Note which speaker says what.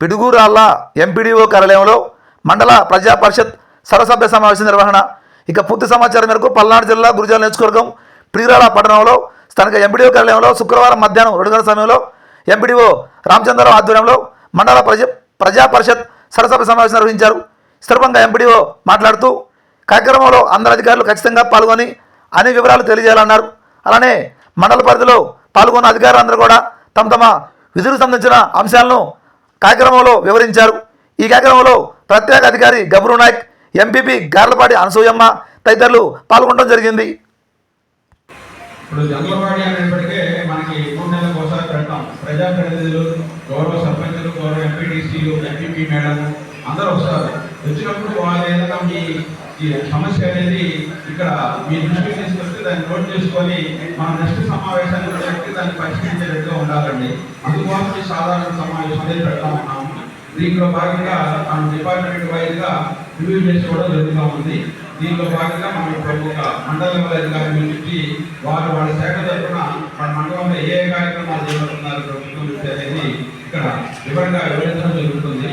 Speaker 1: Piduguralla MPDO కార్యాలయంలో మండల ప్రజా పరిషత్ సర్వసభ్య సమావేశం నిర్వహణ. ఇక పూర్తి సమాచారం మేరకు పల్నాడు జిల్లా గురుజాల నియోజకవర్గం పిడుగురాళ్ళ పట్టణంలో స్థానిక ఎంపీడీఓ కార్యాలయంలో శుక్రవారం మధ్యాహ్నం రెండు గంటల సమయంలో ఎంపీడీఓ రామచంద్రరావు ఆధ్వర్యంలో మండల ప్రజ ప్రజా పరిషత్ సర్వసభ్య సమావేశం నిర్వహించారు. సందర్భంగా ఎంపీడీఓ మాట్లాడుతూ కార్యక్రమంలో అందరు అధికారులు ఖచ్చితంగా పాల్గొని అన్ని వివరాలు తెలియజేయాలన్నారు. అలానే మండల పరిధిలో పాల్గొన్న అధికారులందరూ కూడా తమ తమ విధులకు సంబంధించిన అంశాలను కార్యక్రమంలో వివరించారు. ఈ కార్యక్రమంలో ప్రత్యేక అధికారి గబ్రు నాయక్ ఎంపీపీ గార్లపాటి అనసూయమ్మ తదితరులు పాల్గొనడం జరిగింది.
Speaker 2: ఇప్పుడు జంగలవాడి అనేప్పటికే మనకి మూడు నెలలకు ఒకసారి పెడతాం. ప్రజాప్రతినిధులు గౌరవ సర్పంచులు గౌరవ ఎంపీటీసీలు ఎంపీపీ మేడం అందరూ వస్తారు వచ్చినప్పుడు ఏదైనా మీ ఈ సమస్య అనేది ఇక్కడ మీ దృష్టికి తీసుకొస్తే దాన్ని నోట్ చేసుకొని మన నెక్స్ట్ సమావేశాన్ని దాన్ని పరిష్కరించేటట్టుగా ఉండాలండి అందుకోసమే సాధారణ సమావేశం అనేది పెడతా ఉన్నాము దీంట్లో భాగంగా మన డిపార్ట్మెంట్ వైజ్గా రివ్యూ చేసుకోవడం జరుగుతూ ఉంది. దీంట్లో భాగంగా మనం ప్రముఖ మండల లెవెల్ అధికారుల నుంచి వారు వాళ్ళ శాఖ తరఫున మన మండలంలో ఏ కార్యక్రమాలు చేపడుతున్నారు ప్రభుత్వం అనేది ఇక్కడ వివరంగా వివరించడం జరుగుతుంది.